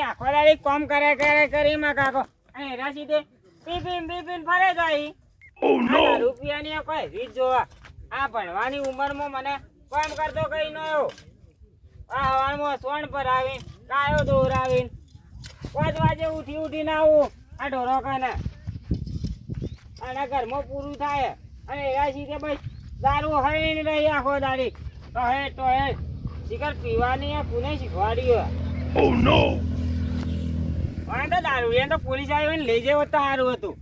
આખો દાડી કોમ કરે કરે કરી માં કાકો. અને એના દે. પીપીન પી પી પી ફરે તો અહીં રૂપિયાની કોઈ રીત જોવા. આ ભણવાની ઉંમરમાં મને કોમ કરતો કઈ ન આવ્યો આ હવારમાં સોણ પર આવીને કાયો દોરાવીને પાંચ વાગે ઉઠી ઉઠીને આવું આ ઢોરો કાને અને ઘરમાં પૂરું થાય. અને એના સીધે ભાઈ દારૂ હરીને રહી આખો દાડી. તો હે તો હે શિખર પીવાની આ પુને શીખવાડ્યું હવે તો દારૂ એને તો પોલીસ આવ્યો ને લઈ જાય તો સારું હતું.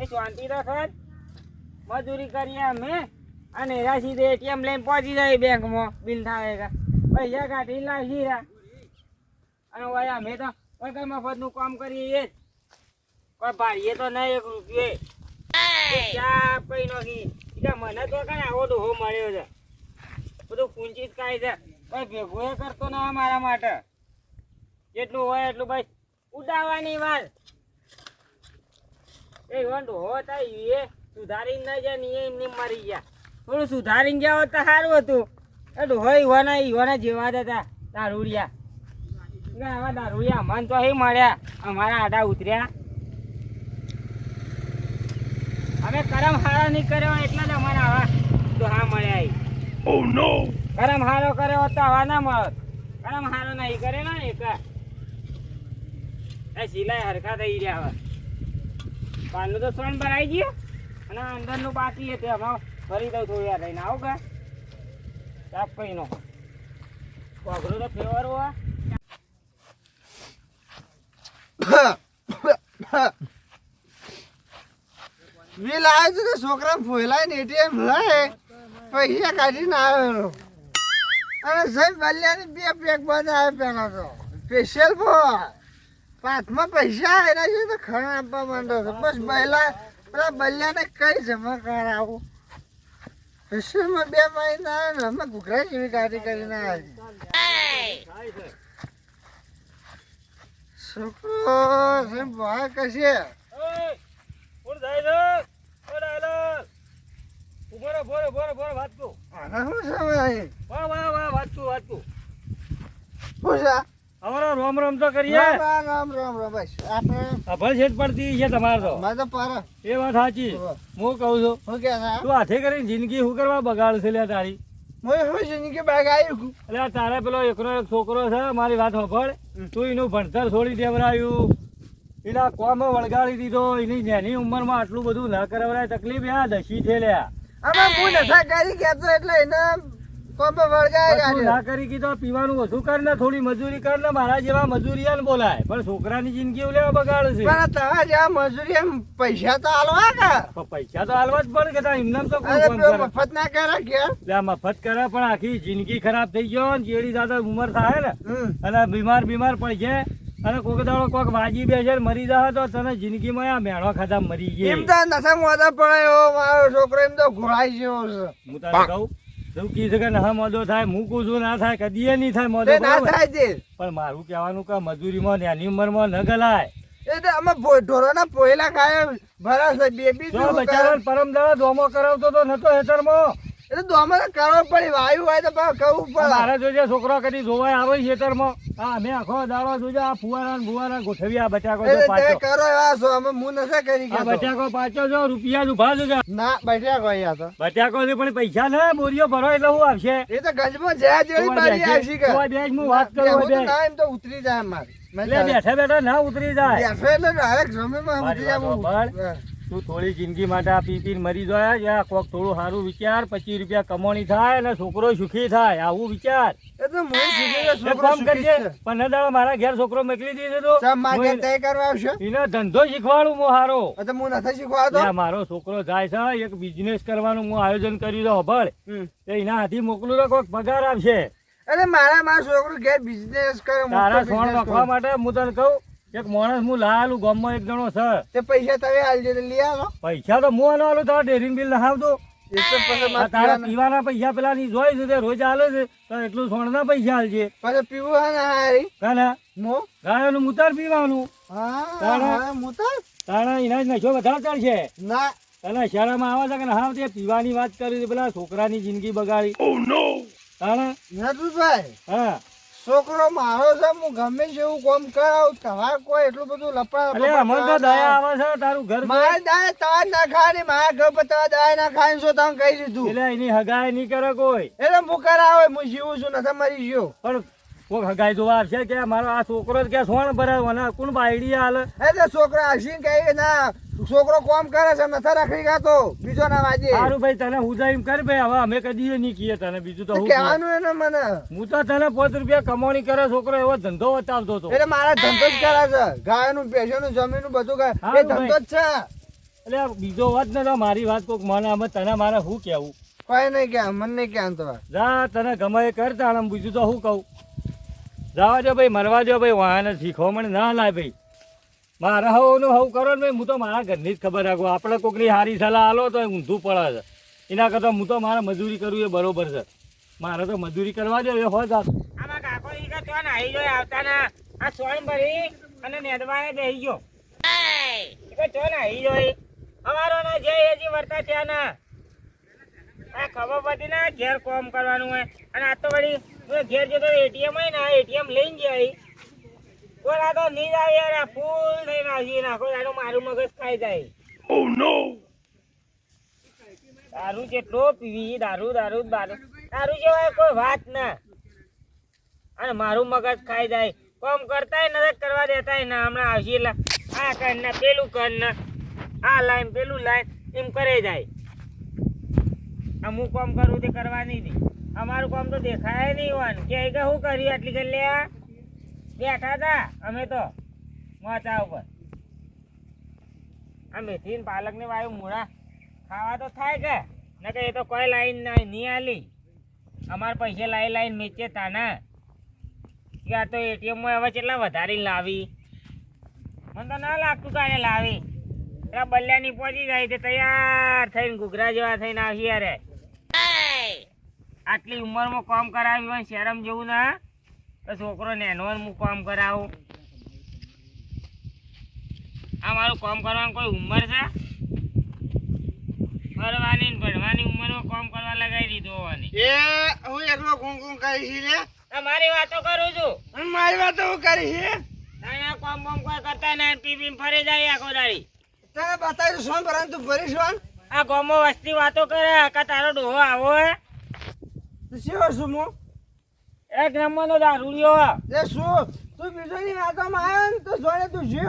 એ શાંતિ તો ખર મજૂરી કરીએ અમે અને એના સીધે એટીએમ લઈને પહોંચી જાય બેંકમાં, બિલ થાય પૈસા કાઢી લાવી રહ્યા અને વળી અમે તો કોઈ મફતનું કામ કરીએ જ. કોઈ ભાડીએ તો નહીં એક રૂપિયે. ચા નથી એટલે મને તો કઈ આવો ડોહો મળ્યો છે. બધું જ કાંઈ છે. કોઈ ભેગું એ કરતો ના મારા માટે. જેટલું હોય એટલું બસ ઉડાવવાની વાત. એ એવો ડોહો હતા એ સુધારીને ન જાય ને એ એમને મરી ગયા. થોડું સુધારીને ગયા હોત તો સારું હતું. એ ડોહો ઈવાના ઈવાના જેવા હતા દારૂડિયા. ના દારૂડિયા મન તો અહીં મળ્યા. અમારા આડા ઉતર્યા. અમે કરમ હારો નહીં કર્યો એટલે જ અમારા આવા હા મળ્યા ઈ. કરમ હારો કર્યો હોત તો આવા ના મળત. કરમ હારો નહીં કરે ને એક. એ હરખા થઈ રહ્યા હવે. પાનનું તો સોન ભરાઈ ગયું અને અંદરનું બાકી હતું એમાં ફરી દઉં થોડી વાર લઈને આવું કે સાફ કઈ નો તો હોય બિલ આવે છે કે છોકરા ફોયલાય ને એટીએમ લાય પૈસા કાઢીને આવેલો. અને સાહેબ, બલ્યાની બે પેક બંધ આવે પેલા તો. સ્પેશિયલ બોય પાંચમાં પૈસા આવ્યા છે તો ખણ આપવા માંડો છો. બસ પહેલા પેલા બલ્યાને કઈ જમા કરાવું? વિશ્વમાં બે મહિના આવે ને અમે ઘૂઘરા જેવી ગાડી કરીને આવે છોકરો ભાઈ કશે? કોણ જાય છે? કોણ આયલો ઊભો રે ભોરે ભોરે આના શું સમય વાહ વાહ વાહ વાંચતું વાંચતું પૂછા. અમારો રોમ રોમ તો કરીએ. રામ રામ રામ બસ. આપણે અભળ છેદ પડતી છે તમારે તો. મારે તો પર. એ વાત સાચી. હું. કહું છું હું કે તું હાથે કરીને જિંદગી શું કરવા બગાડ છે લ્યા તારી? હું હું જિંદગી બગાડી આવ્યું એટલે તારે પેલો એકનો એક છોકરો છે મારી વાત સાંભળ. તું એનું ભણતર છોડી દેવરાયું. એના કોમ વળગાડી દીધો. એની જેની ઉંમરમાં આટલું બધું ના કરાવરાય તકલીફ યા દશી છે લ્યા. આમાં હું નશા કરી કહેતો એટલે એને ના કરી કીધો પીવાનું ઓછું કર ને થોડી મજૂરી કર ને મારા જેવા મજૂરિયાને બોલાય. પણ છોકરાની જિંદગી લેવા બગાડ છે. પણ તમારે જેવા મજૂરી એમ પૈસા તો આલવા કે? પૈસા તો આલવા જ પડે કે તા એમને તો? મફત ના કરે કે? લે મફત કરે પણ આખી જિંદગી ખરાબ થઈ ગયો ને જેડી દાદા ઉંમર થાય ને અને બીમાર બીમાર પડી છે અને કોક દાડો કોક વાજી બેસે ને મરી જાય તો તને જિંદગીમાં આ મેળો ખાધા મરી એમ તો નશા મોદા પડે મારો છોકરો એમ તો ઘોળાઈ ગયો હું તને કહું તું કી છે કે ના મોદો થાય મૂકું છું ના થાય કદીએ નહીં થાય મોદો ના થાય છે પણ મારું કહેવાનું કે મજૂરીમાં નાની ઉંમરમાં ન ગલાય. એ તો અમે ઢોરોના પોયલા ખાય ભરાશે બેબી બચારા પરમ દાડા દોમો કરાવતો તો નતો હેતરમાં. એ તો તો પડી વાયુ હોય તો કહું પડે. મારે જોજે છોકરો કદી જોવાય આવે ખેતરમાં હા અમે આખો દાડો જોજે આ ફુવારા ને ગોઠવી આ પાછો. કરો એવા છો અમે હું નશા કરી આ ગયો બટાકો પાછો જો રૂપિયા જ ઊભા જોજે. ના તો. બટાકો છે પણ પૈસા ને બોરીઓ ભરો એટલે શું આવશે? એ તો ગંજમાં જ્યાં જેવી મારી આવશી કે. કોઈ બેસ હું વાત કરું બે ના એમ તો ઉતરી જાય મારી. બેઠા બેઠા ના ઉતરી જાય. બેઠો એટલે direct જમીનમાં ઉતરી જાય વાત હું. સાંભળ. તું થોડી જિંદગી માટે આ પી પીને મરી જાય યા કોક થોડું સારું વિચાર પચીસ રૂપિયા કમાણી થાય અને છોકરો સુખી થાય. આવું વિચાર. છે. પણ દાડો મારા ઘેર છોકરો મોકલી દીધો એને- ધંધો શીખવાડું હું હારો. મારો છોકરો જાય છે એક બિઝનેસ કરવાનું હું આયોજન કર્યું તો હબળ. એના હાથી મોકલું તો કોઈક પગાર આવશે અરે મારા મારા છોકરો ઘેર બિઝનેસ કરે તારા સોણ business માટે હું તને કહું એક માણસ હું લાયેલું ગામમાં એક જણો છે. તે પૈસા તમે આલજો તો લઈ આવો. પૈસા તો હું આલો આલું તારા ડેરિંગ બિલ નહાવતો એ તો પછી આ મારે તારા પીવાના- પૈસા પેલા ની જોઈ છે તે રોજ આલે છે તો એટલું સોણના પૈસા આલજે. પછી પીવું હે ને હારી. કાના? મો? ગાયોનું મુતાર પીવાનું. હા તારા- મુતાર? તારા એના જ નશો બધા ચડશે ના. તને શરમ આવે છે કે ના? તે પીવાની વાત કરી પેલા છોકરાની જિંદગી બગાડી. તારા નટુભાઈ. હા. છોકરો મારો છે હું ગમે જેવું કોમ કરાવું તમારે કોઈ એટલું બધું લપડા અરે તો દયા આવે છે તારું ઘર મારે દયા તાર ના ખાની મારા ઘર પર તમારે દયા ના ખાઈ છો તમે કહી દીધું? એટલે એની હગાય નહીં કરે કોઈ. એટલે હું કરાવે હું જીવું છું નથી તમારી જીવ પણ કોક હગાઈ જોવા આવશે કે મારો આ છોકરો કે સોણ કોણ બાયડી હાલે એટલે છોકરા હસીને કે ના છોકરો કોમ કરે છે નથી રાખી ગાતો બીજો ના વાજે. સારું ભાઈ તને હું એમ કર ભાઈ હવે અમે કદી નહીં કીએ તને. બીજું તો કહેવાનું એને મને. હું તો તને પાંચ રૂપિયા કમાણી કરે છોકરો એવો ધંધો બતાવતો હતો. એટલે મારા ધંધો જ કરે છે. ગાયનું નું જમીનનું બધું કરે. એ ધંધો જ છે એટલે બીજો વાત ને મારી વાત કોક મને અમે તને મારે શું કહેવું? કઈ નહીં કે મને નહીં કે તો જા તને ગમે કરતા બીજું તો શું કહું. જવા દો ભાઈ, મરવા દો ભાઈ, વાહને મને, ના લાય ભાઈ. મારા હવનું હવ કરો ને હું તો મારા ઘરની જ ખબર રાખું. આપણે કોકની સારી સલાહ આલો તો ઊંધું પડે છે. એના કરતાં હું તો મારે મજૂરી કરવી એ બરોબર છે. મારે તો મજૂરી કરવા દો, એ હોય આમાં કાકો ઈ કે ચોન આવી જોઈ આવતા ના આ સોણ ભરી અને નેદવાએ બેહી ગયો. ઈ કે ચોન આઈ જોઈ. અમારો ના જે હજી વર્તા ત્યાં ના આ ખબર પડી ના ઘેર કોમ કરવાનું હોય. અને આ તો વળી ઘેર જતો એટીએમ હોય ને એટીએમ લઈને જાય. કોઈ આ તો નહીં આવે યાર ફૂલ થઈને નાખી નાખો તારું મારું મગજ ખાઈ જાય. દારૂ જેટલો પીવી દારૂ દારૂ દારૂ. દારૂ જેવાય કોઈ વાત ના. અને મારું મગજ ખાઈ જાય. કોમ કરતાય નથી કરવા દેતાય ના. હમણાં આવશે એટલે આ કર ને પેલું કર ને આ લાઈન પેલું લાઈન એમ કરે જાય. અમુક કોમ કરવું તે કરવાની નહીં. અમારું કામ તો દેખાય નહીં હોય ને. કે કે શું કર્યું આટલી કરી લે બેઠા હતા અમે તો, મોચા ઉપર. આ મેથી પાલક ને વાયુ મૂળા. ખાવા તો થાય કે ન કે એ તો કોઈ લાઈન નહીં આલી. અમારે પૈસે લાઈ લાઈન મેચે તાના. આ તો એટીએમમાં હવે કેટલા વધારી લાવી? મને તો ના લાગતું કાને લાવી. બલ્યાની પહોંચી જાય તે તૈયાર થઈને, ઘૂઘરા જેવા થઈને આવી યારે. આટલી ઉંમરમાં કામ કરાવી હોય શરમ જેવું ના તો છોકરો નેનો હું કામ કરાવું. આ મારું કામ કરવાની કોઈ ઉંમર છે? ફરવાની ભણવાની ઉંમરમાં કામ કરવા લગાવી દીધો હોવાની એ હું એકલો કું કું કરી છે રે તમારી વાતો કરું છું. મારી વાતો હું કરી છે તારે કોમ બોમ કોઈ કરતા ના પી પી ફરી જાય આખો દાડી. તને બતાવ્યું સોન ભરાન તું ભરીશ આ ગોમો વસ્તી વાતો કરે કા તારો ડોહો આવો હે. શું છું હું એક નંબરનો દારૂડિયો એ શું? તું બીજોની વાતોમાં આવ્યો ને તો જોડે તું જીવ.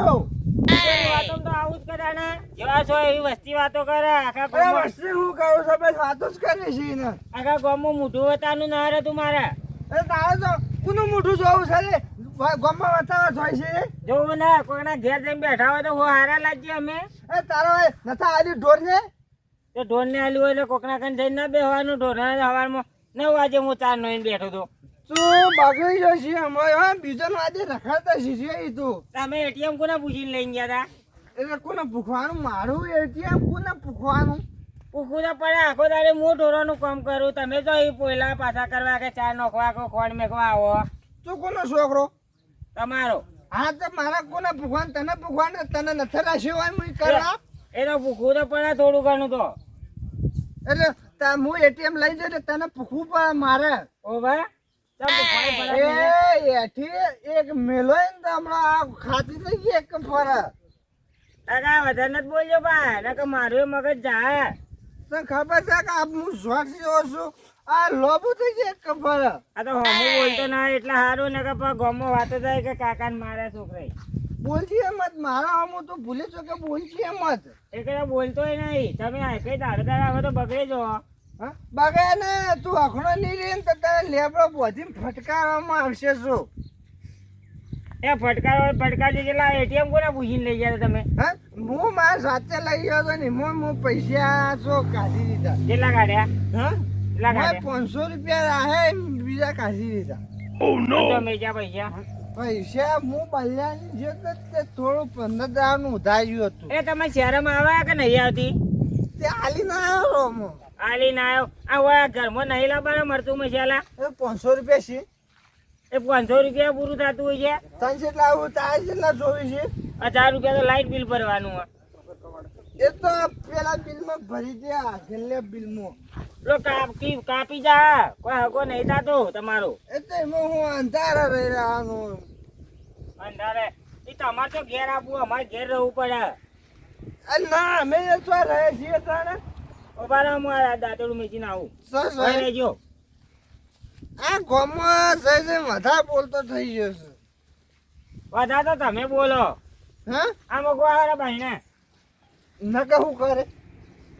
તો આવું જ કરે ને. જેવા છો એવી વસ્તી વાતો કરે. આખા વસ્તી હું કરું છું બસ વાતો જ કરી છે ને આખા ગોમો મોઢું વતાનું ના રે તું મારે. અરે તારે તો કોનું મોઢું જોવું છે રે ગમમાં બતાવવા થાય છે જોવું ને કોઈના ઘેર જઈને બેઠા હોય તો હું હારા લાગીએ અમે. એ તારો એ નથા આલી ઢોર ને તો ઢોર ને હોય એટલે કોકના કન જઈને ના બેહવાનું ઢોર સવારમાં નવ વાગે હું ચાર નોઈને બેઠો તો. તું બગડી જશે અમારે હા બીજો નો આજે રખાતા શીખી એ તું. તમે એટીએમ કોને પૂછીને લઈને ગયા હતા એટલે કોને પૂછવાનું મારું એટીએમ કોને પૂછવાનું પૂછવું તો પડે. આખો તારે હું ઢોરોનું કામ કરું. તમે તો એ પોયલા પાછા કરવા કે ચા નોખવા કો ખોડ મેખવા આવો. તું કોનો છોકરો? તમારો. હા તો મારા કોને પૂછવાનું તને પૂછવાનું તને નથી રાખ્યો હોય હું કરવા? એ તો તો પડે થોડું ઘણું તો. એટલે તા- હું એટીએમ લઈ જઈ ને તને પૂછવું પડે મારે. ઓ ભાઈ ચાલ પૂછવાનું પડે બીજે. એ એથી એક મેલો ને તો હમણાં આ ખાતી થઈ ગઈ એક ફરે. કાકા વધારે નથી બોલ્યો ભાઈ. નકર મારું મગજ જાય. તને ખબર છે કે આ હું શોખ જેવો છું? આ લોબુ થઈ ગઈ એક ફરે. આ તો હમું બોલતો ના એટલે સારું ને કે ગમો વાતો થાય કે કાકાને મારે છોકરાએ. બોલજી જ. મારા આમો તું ભૂલી છો કે બોલજી જ. એ કદાચ બોલતોય નહીં. તમે આ કઈ દાડે દાડે આવે તો બગડે જો. હા? બગે ને. તું અખડો નહીં ને તો તારે લેબડો બોધીને ફટકારવામાં આવશે શું? એ ફટકાર ફટકાર જેટલા એટીએમ કોને પૂછીને લઈ ગયા તમે? હા? હું મારા સાથે લઈ ગયો હતો ને એમાં હું પૈસા છો કાઢી દીધા? કેટલા કાઢ્યા? હા? પાંચસો રૂપિયા રાહે બીજા કાઢી દીધા. તમે ક્યાં પૈસા? પૈસા હું બલ્યાની જે કે તે થોડું પંદર દાવાનું ઉધાર્યું હતું. એ તમે શહેરમાં આવ્યા કે નહીં આવતી? તે આલી ના આવ્યો આલી ના આવ્યો? આ હોય ઘરમાં નહીં લાવવાના મરતું મસાલા? એ પાંચસો રૂપિયા છે. એ પાંચસો રૂપિયા પૂરું થતું હોય છે? ત્રણ જેટલા આવું તાર જેટલા જોવી છે. હજાર રૂપિયા તો લાઇટ બિલ ભરવાનું હોય. એ તો પેલા બિલમાં ભરી દે આગળના બિલમાં. કાપી કાપી જા. કોઈ હગો નહીં થાતો તમારો. એ તો એમાં હું અંધારા રહી રહ્યાનો અંધારે. એ તમારે તો ઘેર આપવું અમારે ઘેર રહેવું પડે. ના અમે તો રહે છીએ તાણે ઊભા હું આ દાંતેડું મેચીને આવું. સર સર રહેજો. આ ગામમાં જઈ જઈ વધારે બોલતો થઈ ગયો છે. બધા તો તમે બોલો. હા? આ મગવા વાળા ભાઈને. નકે શું કરે?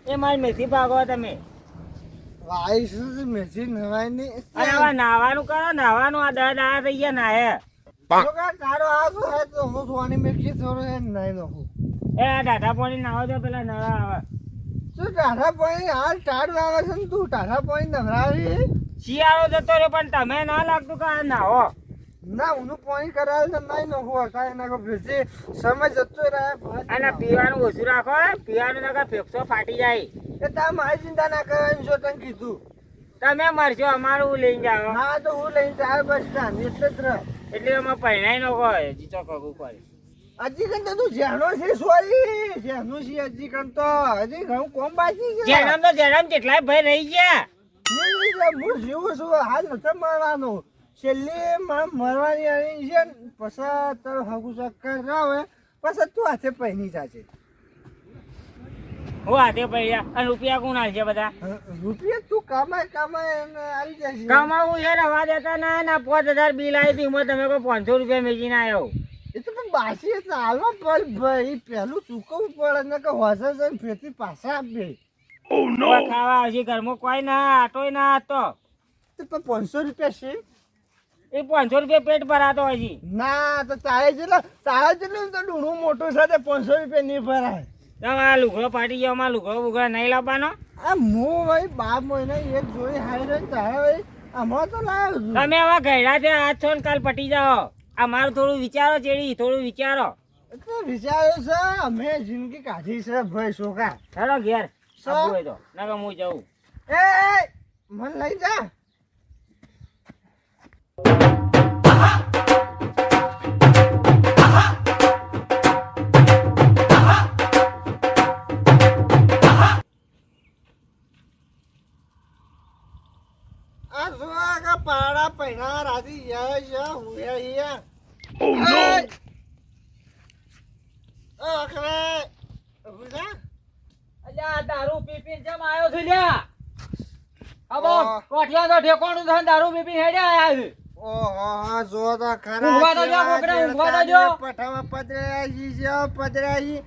એ મારી મેથી ભાગો તમે. વાઈ શું મેસી નવાય નહીં અને હવે નાવાનું કરો નાવાનું આ દાડા થઈ ગયા નાહે તારો આ શું હે તો હું સોની મેકી થોડું નહીં નાખું. એ આ ટાટા પાણી નાહો તો પેલા નળા આવે. શું ટાઢા પાણી? હાલ ટાઢ આવે છે ને તું ટાઢા પાણી નવરાવી? શિયાળો જતો રહ્યો પણ તમે ના લાગતું કે નાહો ના હું પાણી કરાવે તો નહીં નાખું કાંઈ નાખો ભેજી સમય જતો રહે અને પીવાનું ઓછું રાખો પીવાનું ના ફેફસો ફાટી જાય. એ તાર મારી ચિંતા ના કરવાની જો તને કીધું. તમે મરજો અમારું લઈને જાઓ હા તો હું લઈને જાય બસ તાન એટલે જ એટલે અમે પહેણાઈ નો હોય જીતો કગું પડે. હજી કન તો તું જેનો છે સોરી જેનો છે હજી કન તો હજી ઘણું કોમ બાકી છે? જેનો તો જેનામ કેટલાય ભાઈ રહી ગયા. નહીં, નહીં, સાહેબ, હું જીવું છું હાલ નથી મરવાનું છેલ્લી માં મરવાની આવી છે ને, પછી તારો હગુ ચક્કર ના હોય પછી તું હાથે પહેરી જાજે. હું હાથે પહેર્યા અને રૂપિયા કોણ હાલશે બધા? રૂપિયા તું કમાય કમાય આવી જશે કમાવું છે હવા દેતા ના ના પાંચ હજાર બિલ આવી હતી હું તમે કોઈ પાંચસો રૂપિયા મેકીને આવ્યો એ તો પણ બાસી હાલવા પણ ભાઈ પહેલું ચૂકવવું પડે ને કે હોશે જઈને ફેરથી પાછા આપે ખાવા આવશે ઘરમાં કોઈ ના આટોય ના હતો તો પણ પાંચસો રૂપિયા છે? એ પાંચસો રૂપિયા પેટ ભરાતો હજી. ના તો તારે જેટલા તારે જેટલું તો ડૂણું મોટું સાથે પાંચસો રૂપિયા નહીં ભરાય. આ લુગડો ફાટી ગયો અમારા લુગડો બુગડો નહીં લાવવાનો? આ હું ભાઈ બાપ મોઈને એક જોડી હારી રહી તારે ભાઈ આમાં તો લાવ તમે આવા ગયડા છે આજ છો ને કાલ પટી જાઓ. અમારું થોડું વિચારો ચેડી થોડું વિચારો. એટલે વિચારો છે અમે જિંદગી કાઢી છે ભાઈ છોકરા ચાલો ઘેર તો. નકર હું જાઉં. એ મને લઈ જા. પાડા પૈણા રાધી જાય છે હુયા હિયા એ! એ અખરે હુજા અલ્યા દારૂ પી પી જમ આવ્યો છું લ્યા. અબો, કોઠિયા તો ઠેકોણું થઈને દારૂ પી પી હેડ્યા આયા છે. ઓહો હા જો તો ખરા ઊંઘવા તો જો, કેવા બોકડા, ઊંઘવા તો જો. પઠામાં પધરાજી છે પધરાજી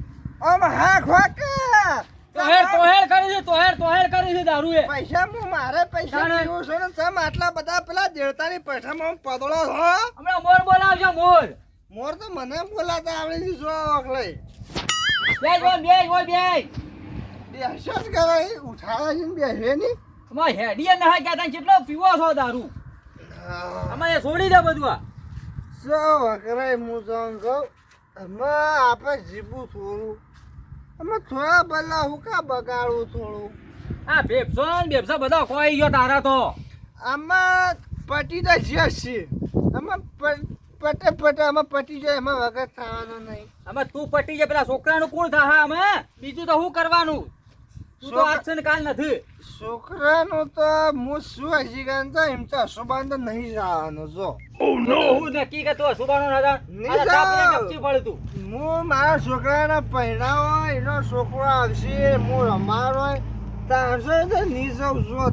ઓમ હા ખોકા તોહેર તોહેર કરી છે તોહેર તોહેર કરી છે દારૂ એ પૈસા હું મારે પૈસા. પીવું છું ને સમ આટલા બધા પેલા દેડતાની પઠામાં પદળો છો હમણાં મોર બોલાવજો મોર. મોર તો મને બોલાતા આવડે છે જો ઓખલે બેજ બોલ બેજ બોલ બેજ બેસો જ કરે ઉઠાડે છે બેસે ની અમાર હેડીએ ના તા કેટલો પીવો છો દારૂ? અમારે છોડી દે બધું આ. સો વકરે હું જાઉં કહું અમે આપણે જીવું થોડું અમે થોડા પહેલા હું કા બગાડું થોડું આ ભેપસો ને ભેપસો બધા ખોઈ ગયો તારા તો. આમાં પટી તો છે છે. આમાં પટે પટે આમાં પટી જાય એમાં વગર થવાનો નહીં. આમાં તું પટી જાય પેલા છોકરાનું કોણ થા અમે બીજું તો શું કરવાનું? તું તો આજ છે ને કાલ નથી. છોકરાનું તો હું શું હજી તો એમ તો અશુભાન તો નહીં જવાનું જો. હું નક્કી કે તું સુબાનો નતા જાવ. ટપકી તું. હું મારા છોકરાના પહેરાવો એનો છોકરો આવશે હું રમાડો ત્રણસો તો નહીં જાઉં જો.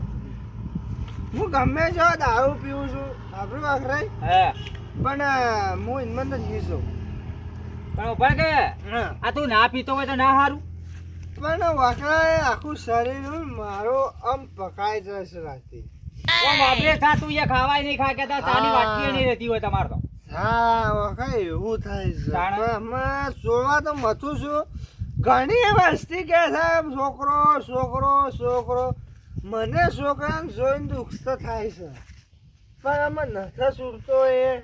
હું ગમે જો દારૂ પીવું છું આપણું આખરાય હે. પણ હું એમાં તો નહીં જાઉં. પણ ઊભા કે? આ તું ના પીતો હોય તો ના હારું. પણ વાકડાએ આખું શરીર મારું આમ પકાઈ જશે રાતે. ઓમ આપણે થા તું એ ખાવાય નહીં ખા કે તાર ચાની. વાટકી નહીં રહેતી હોય તમારે તો. હા વાકા એવું થાય છે. જાણે. સોવા તો મથું છું. ઘણી વસ્તી કે છે છોકરો છોકરો છોકરો. મને છોકરાને જોઈને દુઃખ તો થાય છે. પણ આમાં નથી છૂટતો એ.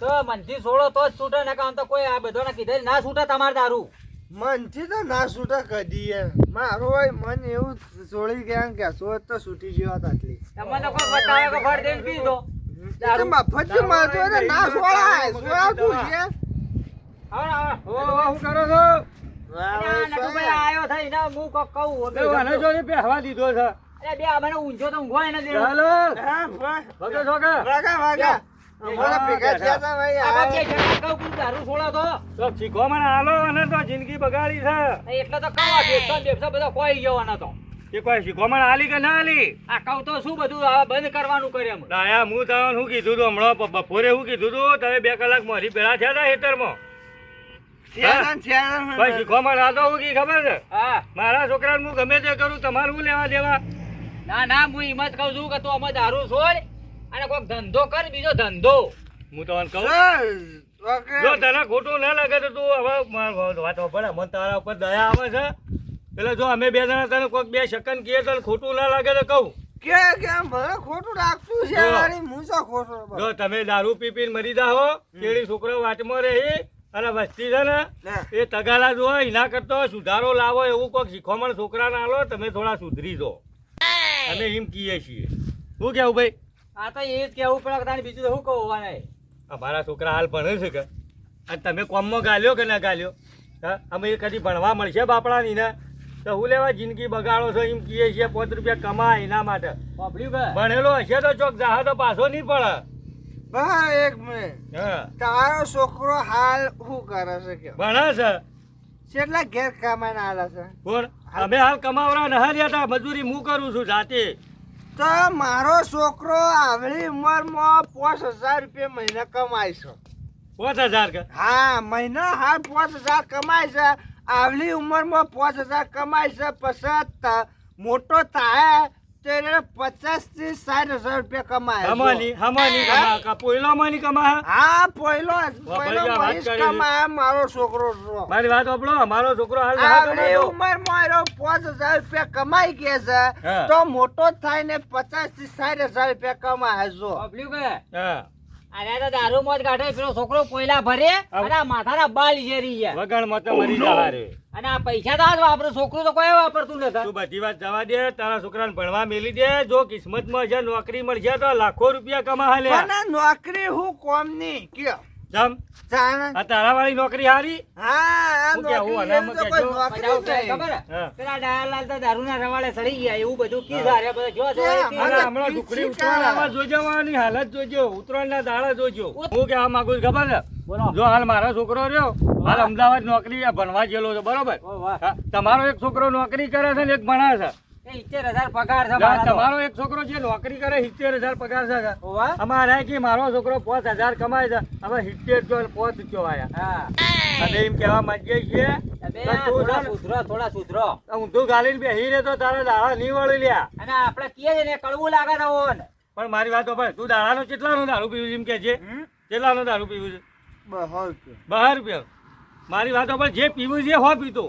તો મનથી છોડો તો જ છૂટે ને કામ તો કોઈ આ બધાને કીધે ના છૂટે તમારે દારૂ. મનથી તો ના છૂટે કદી એ મારું હોય મન એવું છોડી ગયા કે સોચ તો છૂટી ગયો હોત આટલી. તમને કોઈ બતાવે કે ફળ દેન પી દો. એ તો મફતથી મારતો હોય ના છોડાય. છોડાવતું છે? આવો આવો ઓ શું કરો છો? હું ને દીધો છે. બે મને ઊંઝો તો ઊંઘવાય એને દે ચાલો. ભગત છોકરા વાગા, વાગા. અમારા ભેગા થયા તા ભાઈ, આ આ. બે જણા કહું કે દારૂ છોડો તો તો શીખવામાં આલો અને તો જિંદગી બગાડી છે. એટલે તો કહો આ બેફસા બધા ખોઈ જવાના તો. એ કોઈ શીખવામાં આલી કે ના આલી આ કહું તો શું બધું આ બંધ કરવાનું કરે એમ. દાયા હું તમને શું કીધું તું હમણાં? બપોરે શું કીધું તું? તમે બે કલાક મોરી પેલા થયા હતા થયા તા ને, થયા તા કી ખબર છે? હા. મારા છોકરાને હું ગમે તે કરું તમારું શું લેવા દેવા? ના ના હું એમ જ કહું છું કે તું અમે દારૂ છોડ અને કોઈક ધંધો કર બીજો ધંધો. હું તમને કહું? જો તને ખોટું ના લાગે તો તું હવે માર વાત પડે મને તારા ઉપર દયા આવે છે. એટલે જો અમે બે જણા તને કોઈક બે સેકન્ડ કહીએ તને ખોટું ના લાગે તો કહું. કે કેમ ભલે ખોટું લાગતું છે મારી શું ખોટું જો તમે દારૂ પી પીને મરી જાઓ કેળી છોકરો વાટમાં રહી અને વસ્તી છે ને એ તગાલા જો એના કરતો સુધારો લાવો એવું કોઈક શીખવામણ છોકરાને આલો તમે થોડા સુધરી જો અમે એમ કહીએ છીએ. શું કેવું ભાઈ? આ તો એ જ કેવું પડે કદાચ બીજું તો શું કહું નહીં અમારા છોકરા હાલ ભણે છે કે. અને તમે કોમમાં ગાલ્યો કે ના ગાલ્યો? હા? અમે એ કદી ભણવા મળશે બાપડાની ને? તો હું લેવા જિંદગી બગાડો છો એમ કહીએ છીએ પાંચ રૂપિયા કમાય એના માટે. ભણેલો હશે તો ચોક જાહે તો પાછો નહીં પડે. બસ એક મિનિટ. હા? તારો છોકરો હાલ શું કરે છે કે? ભણે છે. કેટલા ઘેર કમાઈને આલે છે? કોણ અમે હાલ કમાવરા નહા રહ્યા મજૂરી હું કરું છું જાતે? તો મારો છોકરો આવડી ઉંમરમાં પાંચ હજાર રૂપિયા મહિને કમાય છે. પાંચ હજાર હા મહિના હાલ પાંચ હજાર કમાય છે. આવલી ઉંમરમાં પાંચ હજાર કમાય છે. પછી મોટો થાય તો એને પચાસથી સાઠ હજાર રૂપિયા કમાય. હમાની હમાની કમા કા પોઈલામાં ની કમા હા ગયા, વાત મહેશ. કમાય મારો છોકરો. મારી વાત સાંભળો અમારો છોકરો હાલ નહા મારો પાંચ હજાર રૂપિયા કમાઈ ગયા છે. તો મોટો થાય ને પચાસથી સાઠ હજાર રૂપિયા કમાય છે બાપડ્યું હા અરે તો દારૂ મોજ કાઢે પેલો છોકરો કોયલા ભરે અને આ માથાના બાલ જેરી ગયા વગણ મત મરી જા રે. અને આ પૈસા તો આ વાપરો છોકરું તો કોઈ વાપરતું નથી તું બધી વાત જવા દે તારા છોકરાને ભણવા મેલી દે જો કિસ્મતમાં છે નોકરી મળશે તો લાખો રૂપિયા કમા હાલે નોકરી હું કોમની? કયો? જમ. આ તારા વાળી નોકરી હારી? હા. પેલા ડાયાલાલ તો દારૂના રવાડે સડી ગયા એવું બધું કી સારે બધા. જો જો હા, એ કી મને અને હમણાં ઢુકડી કા. જોજવાની હાલત જોજો. ઉતરવાના દાડા જોજો. હું કેવા માંગુ છું ખબર છે? જો હાલ મારો છોકરો રહ્યો હાલ અમદાવાદ નોકરી ભણવા ગયેલો છે બરોબર? તમારો એક છોકરો નોકરી કરે છે ને એક ભણે છે. પગાર છે જા, મારા તો. તમારો એક છોકરો જે નોકરી કરે સિત્તેર હજાર પગાર છે કે? ઓ વાહ અમારે કે મારો છોકરો પાંચ હજાર કમાય છે હવે સિત્તેર જો પાંચ ચો આયા. અને એમ કહેવા માંગીએ છીએ તમે કે આ તું છે થોડા સુધરો થોડા સુધરો. ઊંધું ગાલીને બેહી રહે તો તારા દાડા નહીં વળી લ્યા. અને આપણે કીએ છે ને કડવું લાગે છે ઓન. પણ મારી વાત ભાઈ તું દાડાનો કેટલાનો દારૂ પીવું છે? એમ કે છે. કેટલાનો દારૂ પીવું છે? બહુ રૂપિયા. બહાર રૂપિયા. મારી વાતો પર જે પીવું છે હો પીતો.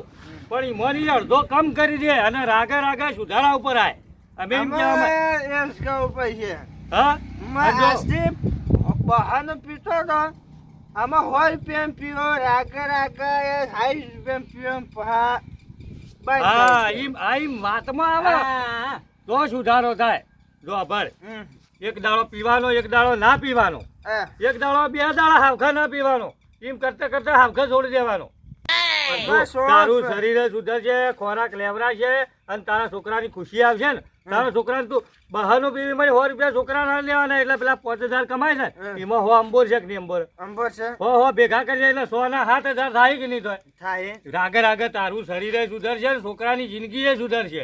પણ ઈમોની અડધો કમ કરી દે અને રાગે રાગે સુધારા ઉપર આય. અમે એમ કહેવા એમ જ કહું પછી. હા? આજથી બહારનું પીતો તો આમાં હોય પેમ પીવો રાગે રાગે એ હાઈ પેમ પીવો પા હા એમ આઈ આ ઈમ વાતમાં આવે. તો સુધારો થાય. જો આભાર. એક દાડો પીવાનો એક દાડો ના પીવાનો. એક દાડો બે દાડા હાવખા ના પીવાનો. એમ કરતા કરતા હાવખા છોડી દેવાનો. તારું. શરીર સુધરશે ખોરાક લેવડાશે અને તારા છોકરાની ખુશી આવશે ને. તારા છોકરાને તું બહારનું પીવી મળે સો રૂપિયા છોકરા ના લેવાના એટલે પેલા પાંચ હજાર કમાય છે એમાં હો અંબોર છે કે નહીં અંબોર? અંબોર છે? હો હો ભેગા કરી એટલે સો ના સાત હજાર થાય કે નહીં થાય? થાય. રાગે રાગે તારું શરીર સુધરશે ને છોકરાની જિંદગી એ સુધરશે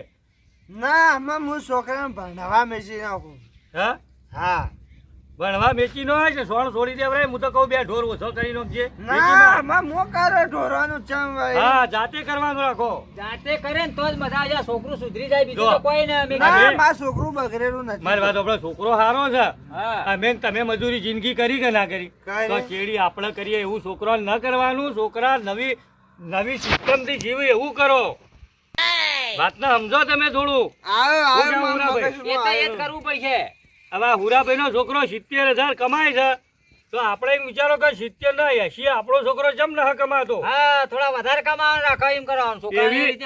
ના આમાં હું છોકરાને ભણાવવા મેસી નાખું હા? હા. ભણવા મેચી નો આવે છે સોણ છોડી દેવરાય હું તો કહું બે ઢોર ઓછો કરી નાખજે ના નાખ. આમાં મોકારો ચમ ભાઈ. હા જાતે કરવાનું રાખો. જાતે કરે ને તો જ મજા આવે. છોકરું સુધરી જાય બીજું તો કોઈ ને ના, મારું છોકરું બગડેલું નથી. મારી વાત આપણો છોકરો સારો છે. હા. અમે તમે મજૂરી જિંદગી કરી કે ના કરી? કરી. તો ચેડી આપણે કરીએ એવું છોકરો ન કરવાનું? છોકરા નવી નવી સિસ્ટમથી જીવે એવું કરો. વાત ના સમજો તમે થોડું. મારા ના એ તો એ જ કરવું પડશે. હવે હુરાભાઈનો હુરાભાઈ છોકરો સિત્તેર હજાર કમાય છે. તો આપણે એમ વિચારો કે સિત્તેર ના એસી આપણો છોકરો જેમ ના કમાતો? હા થોડા વધારે કમાવા રાખો એમ કરવાનું છોકરા રીતે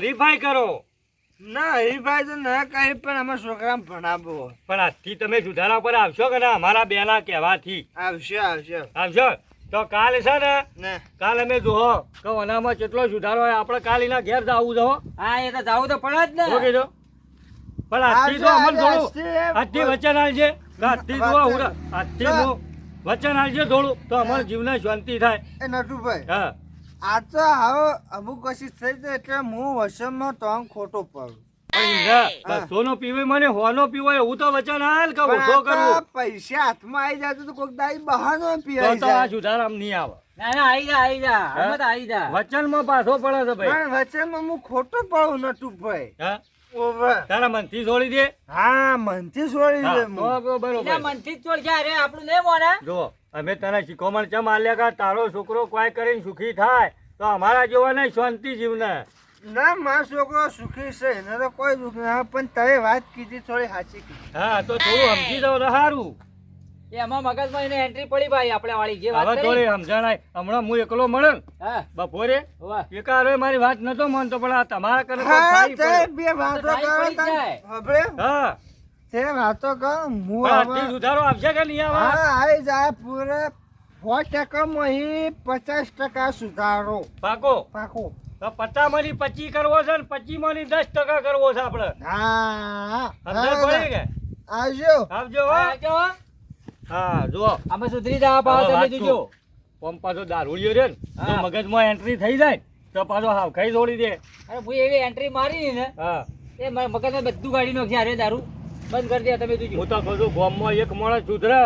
હરીફાઈ કરો. ના હરીફાઈ તો ના કહી પણ અમે છોકરાને ભણાવો. પણ આજથી તમે સુધારા પર આવશો કે ના? અમારા બેના કહેવાથી. આવશે આવશે. આવશો? તો કાલે છે ને ને. કાલ અમે જોહો કે અનામાં કેટલો સુધારો હોય. આપણે કાલ એના ઘેર જવું જવો હા. એ તો જવું તો પડે જ ને. ઓકે કીધું પણ આજથી તો અમને થોડું આજથી વચન આલજે આજથી જો હું આજથી હું. વચન આલજે થોડું તો અમારા જીવને શાંતિ થાય. એ નટુભાઈ હા. આ તો હવે અમુક કશી થઈ જાય એટલે હું વસમમાં તો આમ ખોટો પડું. સોનો પીવે મને હોનો પીવો એવું તો વચન હાલ કહું. શું ઓછો કરવું? પૈસા હાથમાં આવી જાય તો કોઈક દાઈ બહાનો તો તો આ જુધારામ સુધારામ નહીં આવે. ના ના આઈ જા આવી જા. હા? અમે તો આઈ જા. વચનમાં પાછો પડે છે ભાઈ. વચનમાં હું ખોટો પડું નટુભાઈ. હા? ઓવે. તારા મનથી છોડી દે. હા મનથી છોડી દે બરોબર. મનથી જ છોડ જા રે આપણું નહીં મોને. જો અમે તને શીખવણ ચમ આલ્યા કા તારો છોકરો કોઈ કરીને સુખી થાય તો અમારા જેવાને શાંતિ જીવને. ના મારો છોકરો સુખી છે એને તો કોઈ દુઃખ નહીં. પણ તમે વાત કીધી થોડી સાચી હા તો થોડું સમજી જાવ ને સારું એમાં મગજમાં એને એન્ટ્રી પડી ભાઈ આપણે વાળી. જે વાત કરી. થોડી સમજણાય. હમણાં હું એકલો મળે બપોરે એકારે મારી વાત નતો માનતો પણ આ તમારા કરે તો હા થાય તે પડે. બે વાતો કરો ટાઈમ પડી તમે. જાય. સાંભળ્યો? હા. તે વાતો કરો હું પણ સુધારો આવશે કે નહીં આવે? હા આવી જાય પૂરે સો ટકામાં અહીં પચાસ ટકા સુધારો. પાકો. પાકો. પચાસમાંથી પચી કરવો છે ને પચી માંથી દસ ટકા કરવો છે આપણે. હા. સમજણ પડી કે? આવજો. આવજો આવજો. હા જો અમે સુધરી જવા પાછા તમે જોજો. પાછો દારૂડિયો રે ને. મગજમાં એન્ટ્રી થઈ જાય તો પાછો હાવ ખાઈ છોડી દે. અરે હું એવી એન્ટ્રી મારી ને હા. એ મારા મગજમાં બધું ગાડી નાખશે અરે દારૂ. બંધ કરી દે તમે જોજો. હું તો કહું છું ગામમાં એક માણસ સુધરે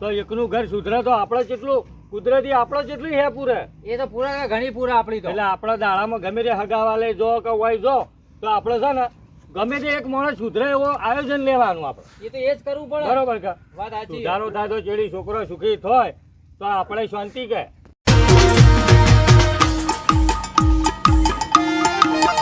તો એકનું ઘર સુધરે તો આપણે જેટલું કુદરતી આપણે જેટલું હે પૂરે? એ તો પૂરા ઘણી પૂરા આપણી તો. એટલે આપણા દાડામાં ગમે તે હગાવા લઈ જો કે હોય જો. તો આપણે છે ને ગમે તે એક માણસ સુધરે એવો આયોજન લેવાનું આપણે. એ તો એ જ કરવું પડે. બરોબર કે? વાત સાચી. સુધારો થાય તો ચેડી છોકરો સુખી થાય તો આપણે શાંતિ કે?